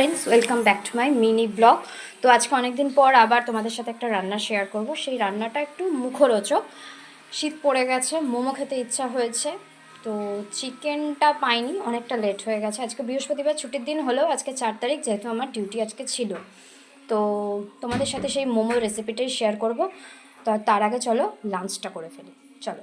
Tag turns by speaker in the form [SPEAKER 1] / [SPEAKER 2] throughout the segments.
[SPEAKER 1] Friends welcome back to my mini blog তো আজকে অনেকদিন পর আবার তোমাদের সাথে একটা রান্না শেয়ার করব। সেই রান্নাটা একটু মুখরোচক। শীত পড়ে গেছে, মোমো খেতে ইচ্ছা হয়েছে। তো চিকেনটা পাইনি, অনেকটা লেট হয়ে গেছে। আজকে বৃহস্পতিবার, ছুটির দিন হলেও আজকে চার তারিখ, যেহেতু আমার ডিউটি আজকে ছিল। তো তোমাদের সাথে সেই মোমোর রেসিপিটাই শেয়ার করব। তো তার আগে চলো লাঞ্চটা করে ফেলি। চলো।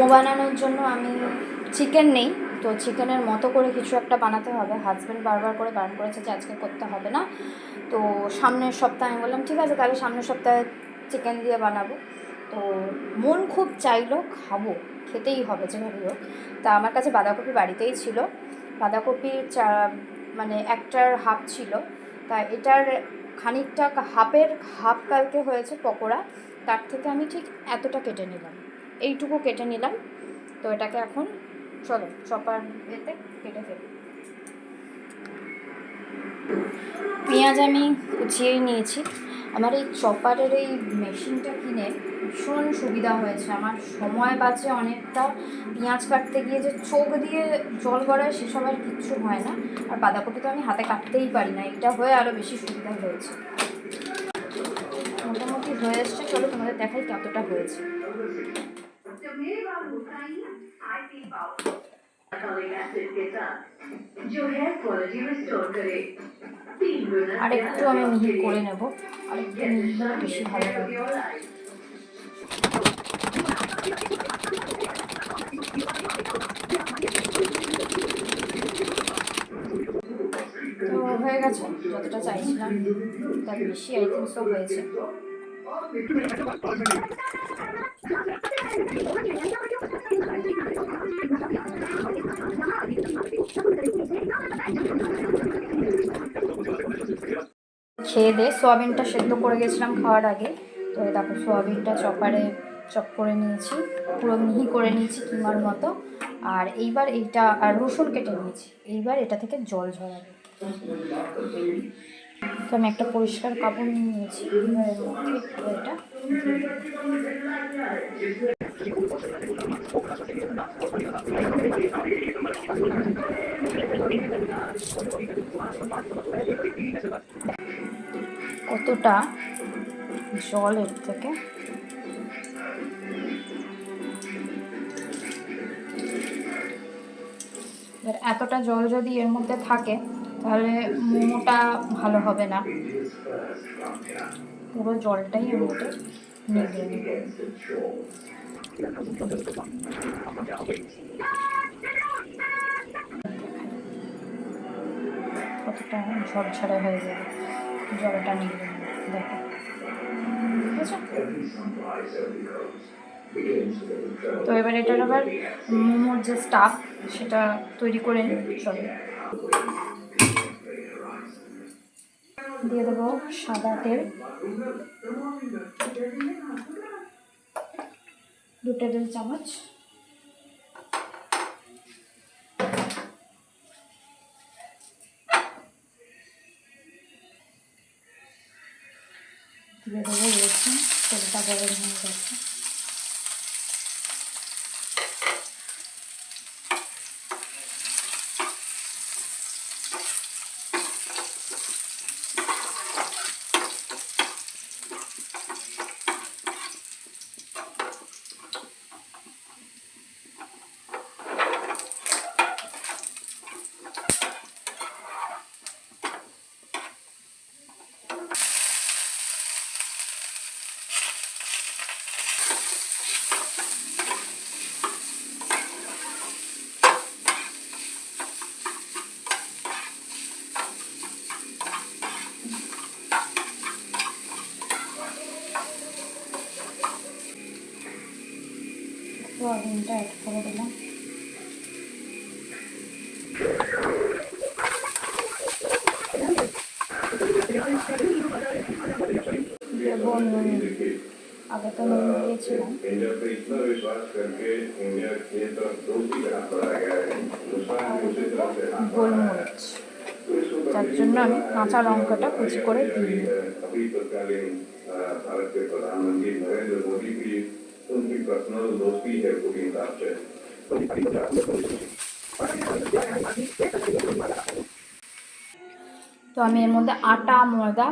[SPEAKER 1] মোমো বানানোর জন্য আমি চিকেন নেই। তো চিকেনের মতো করে কিছু একটা বানাতে হবে। হাজব্যান্ড বারবার করে বারণ করেছে যে আজকে করতে হবে না। তো সামনের সপ্তাহে আমি বললাম, ঠিক আছে তাহলে সামনের সপ্তাহে চিকেন দিয়ে বানাবো। তো মন খুব চাইলো, খাব, খেতেই হবে যেভাবে হোক। তা আমার কাছে বাঁধাকপি বাড়িতেই ছিল। বাঁধাকপির চা মানে একটার হাফ ছিল। তা এটার খানিকটা হাফের হাফ কালকে হয়েছে পকোড়া। তার থেকে আমি ঠিক এতটা কেটে নিলাম। এইটুকু কেটে নিলাম। তো এটাকে এখন চলো, চপার এতে কেটে ফেলি। পেঁয়াজ আমি কুচিয়েই নিয়েছি। আমার এই চপারের এই মেশিনটা কিনে ভীষণ সুবিধা হয়েছে। আমার সময় বাঁচে অনেকটা। পেঁয়াজ কাটতে গিয়ে যে চোখ দিয়ে জল গড়ায় সেসব আর কিচ্ছু হয় না। আর বাঁধাকপি তো আমি হাতে কাটতেই পারি না। এটা হয়ে আরও বেশি সুবিধা হয়েছে। মোটামুটি হয়ে এসছে। চলো তোমাদের দেখাই কতটা হয়েছে।
[SPEAKER 2] तो मेरे बाल मुस्काई I P powder folic acid के साथ जो हेयर क्वालिटी रिस्टोर करे तीन गुना
[SPEAKER 1] আর একটু আমি মিহি করে নেব আর একটু মিহি হলে বেশি ভালো লাগবে তো হয়ে গেছে যতটা চাইছিলাম তার বেশি আই থিঙ্ক সব হয়েছে খেয়ে দিয়ে সোয়াবিনটা সেদ্ধ করে গেছিলাম খাওয়ার আগে। তো তারপর সোয়াবিনটা চপারে চপ করে নিয়েছি। পুরো মিহি করে নিয়েছি কিমার মতো। আর এইবার এইটা, আর রসুন কেটে নিয়েছি। এইবার এটা থেকে জল ঝরাবে। তো আমি একটা পরিষ্কার কাপড় নিয়ে নিয়েছি। এটা। কতটা জল এর থেকে? এবার এতটা জল যদি এর মধ্যে থাকে, তাহলে মোমোটা ভালো হবে না। পুরো জলটাই এর মধ্যে নিয়ে নেবে। কতটা ঝরঝরে হয়ে যাবে। জলটা নিয়ে দেখো। তো এবার এটার আবার মোমোর যে স্টাফ সেটা তৈরি করে চলো। দিয়ে দেবো সাদা তেল। দু টেবিল চামচ। অ্যাড করে দিলাম দেবো নুন আগে তো নুন দিয়েছিলাম
[SPEAKER 3] इंडिया पे इतना विश्वास करके इंडिया की तरफ दोस्ती का हाथ बढ़ाया गया है हिंदुस्तान की उसी तरफ से हाथ
[SPEAKER 1] গোলমরিচ যার জন্য আমি কাঁচা লঙ্কাটা কুচি করে দিই
[SPEAKER 3] अभी तत्कालीन अ, भारत के प्रधानमंत्री नरेंद्र मोदी की उनकी पर्सनल दोस्ती है पुतिन साहब से
[SPEAKER 1] তো আমি এর মধ্যে আটা ময়দা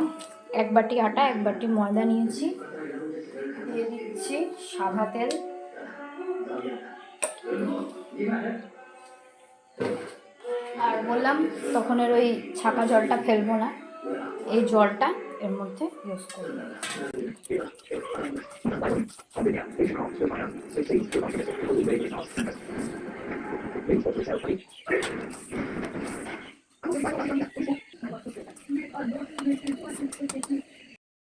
[SPEAKER 1] এক বাটি আটা এক বাটি ময়দা নিয়েছি দিয়ে দিচ্ছি সাদা তেল আর বললাম তখন এর ওই ছাকা জলটা ফেলবো না এই জলটা এর মধ্যে ইউজ করব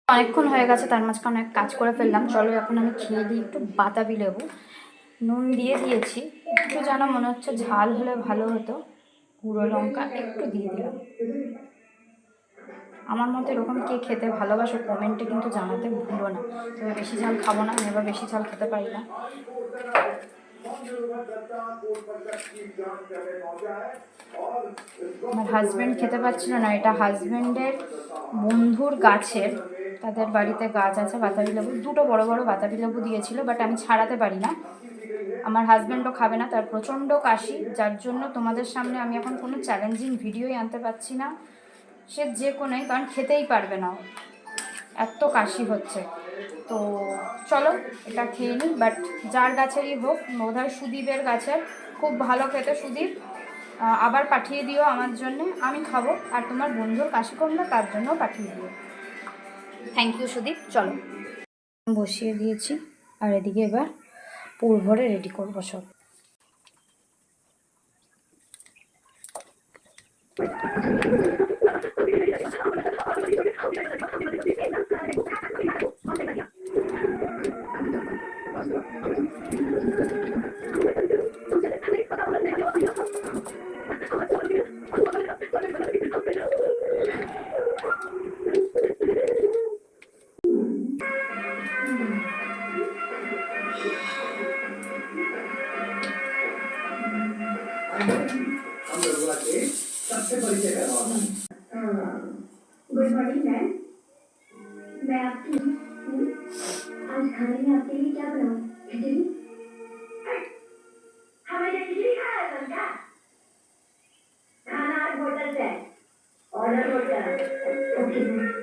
[SPEAKER 1] অনেকক্ষণ হয়ে গেছে, তার মাঝখানে অনেক কাজ করে ফেললাম। চলো এখন আমি খেয়ে দিই একটু বাতাবি লেবু। নুন দিয়ে দিয়েছি। একটু যেন মনে হচ্ছে ঝাল হলে ভালো হতো। গুঁড়ো লঙ্কা একটু দিয়ে দিলাম। আমার মতো এরকম কে খেতে ভালোবাসো কমেন্টে কিন্তু জানাতে ভুলো না। তবে বেশি ঝাল খাব না, আমি বেশি ঝাল খেতে পারি না। আমার হাজব্যান্ড খেতে পারছিল না, এটা হাজব্যান্ডের বন্ধুর গাছের, তাদের বাড়িতে গাছ আছে, বাতাবি লেবু, দুটো বড় বড় বাতাবি লেবু দিয়েছিল বাট আমি ছাড়াতে পারি না। আমার হাজব্যান্ডও খাবে না, তার প্রচণ্ড কাশি, যার জন্য তোমাদের সামনে আমি এখন কোনো চ্যালেঞ্জিং ভিডিওই আনতে পারছি না। সে যে কোনোই কারণ খেতেই পারবে না। এত কাশি হচ্ছে। তো চলো এটা খেয়ে নিই বাট যার গাছেরই হোক বোধহয় সুদীপের গাছের খুব ভালো খেতে সুদীপ। আবার পাঠিয়ে দিও আমার জন্য আমি খাব। আর তোমার বন্ধুর কাশি কমবে তার জন্য পাঠিয়ে দিও। Thank you Sudip. চলো। বসিয়ে দিয়েছি আর এদিকে এবার পুর ভরে রেডি করব সব।
[SPEAKER 2] Gracias. Thank you.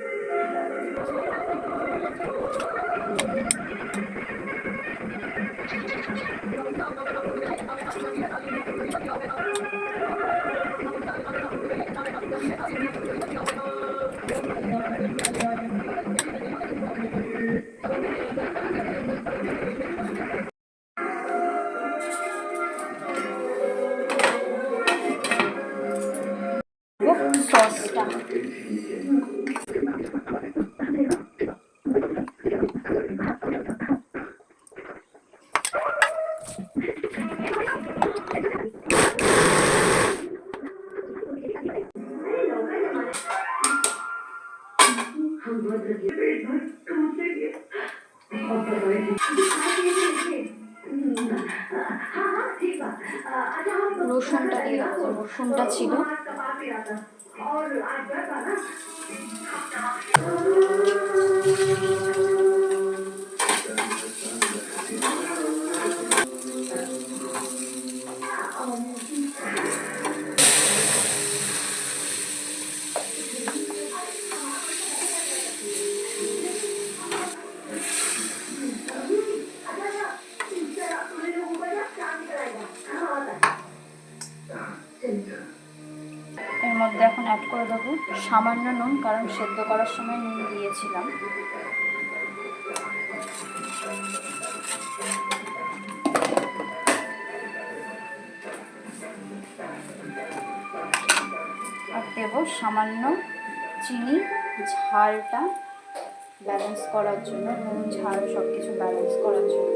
[SPEAKER 1] রসুনটা ছিল। মধ্যে এখন অ্যাড করে দেবো। সামান্য নুন, কারণ সেদ্ধ করার সময় নুন দিয়েছিলাম। আর দেবো সামান্য চিনি, ঝালটা ব্যালেন্স করার জন্য, নুন, ঝাল সব কিছু ব্যালেন্স করার জন্য।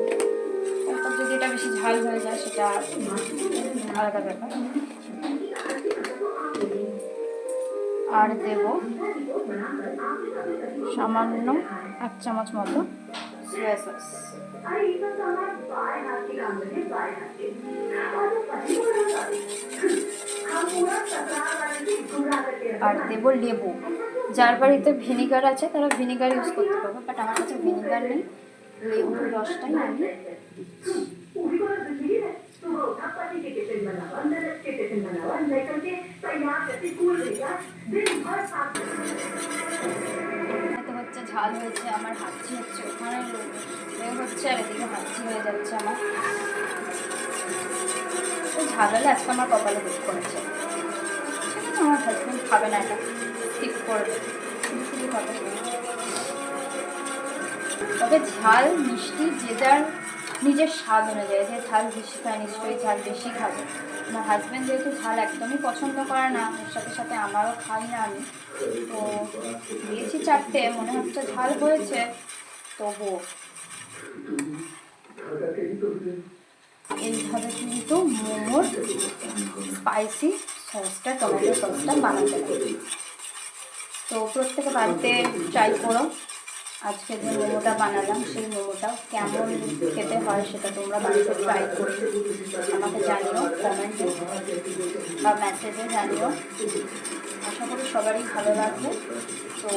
[SPEAKER 1] যদি এটা বেশি ঝাল হয়ে যায়, সেটা আলাদা ব্যাপার। আর দেব সামান্য এক চামচ মতো সোয়া সস আর দেব লেবু। যার বাড়িতে ভিনিগার আছে তারা ভিনিগার ইউজ করতে পারবে বাট আমার কাছে ভিনিগার নেই। লেবুর রসটাই আমি দিচ্ছি। হচ্ছে ঝাল হয়েছে আমার হাঁচি হচ্ছে ওখানে বের হচ্ছে আর এদিকে হাঁচি হয়ে যাচ্ছে আমার। ঝাল হলে আজকে আমার কপালে দুধ করেছে। আমার হাজব্যান্ড খাবে না, এটা ঠিক করবে। তবে ঝাল, মিষ্টি, যে যার নিজের স্বাদ অনুযায়ী, যে ঝাল বেশি খায় নিশ্চয়ই ঝাল বেশি খাবে। আমার হাজব্যান্ড যেহেতু ঝাল একদমই পছন্দ করে না ওর সাথে সাথে আমারও খাই না আমি। তো দিয়েছি চারটে, মনে হচ্ছে ঝাল হয়েছে তবু এইভাবে কিন্তু মোমোর স্পাইসি সসটা টমেটো সসটা বানাতে লাগে তো প্রত্যেকে বাড়িতে ট্রাই করো। আজকে যে মোমোটা বানালাম, সেই মোমোটা কেমন খেতে হয় সেটা তোমরা বাড়িতে ট্রাই করে আমাকে জানিও কমেন্টে বা মেসেজে জানিও। আশা করি সবারই ভালো লাগবে। তো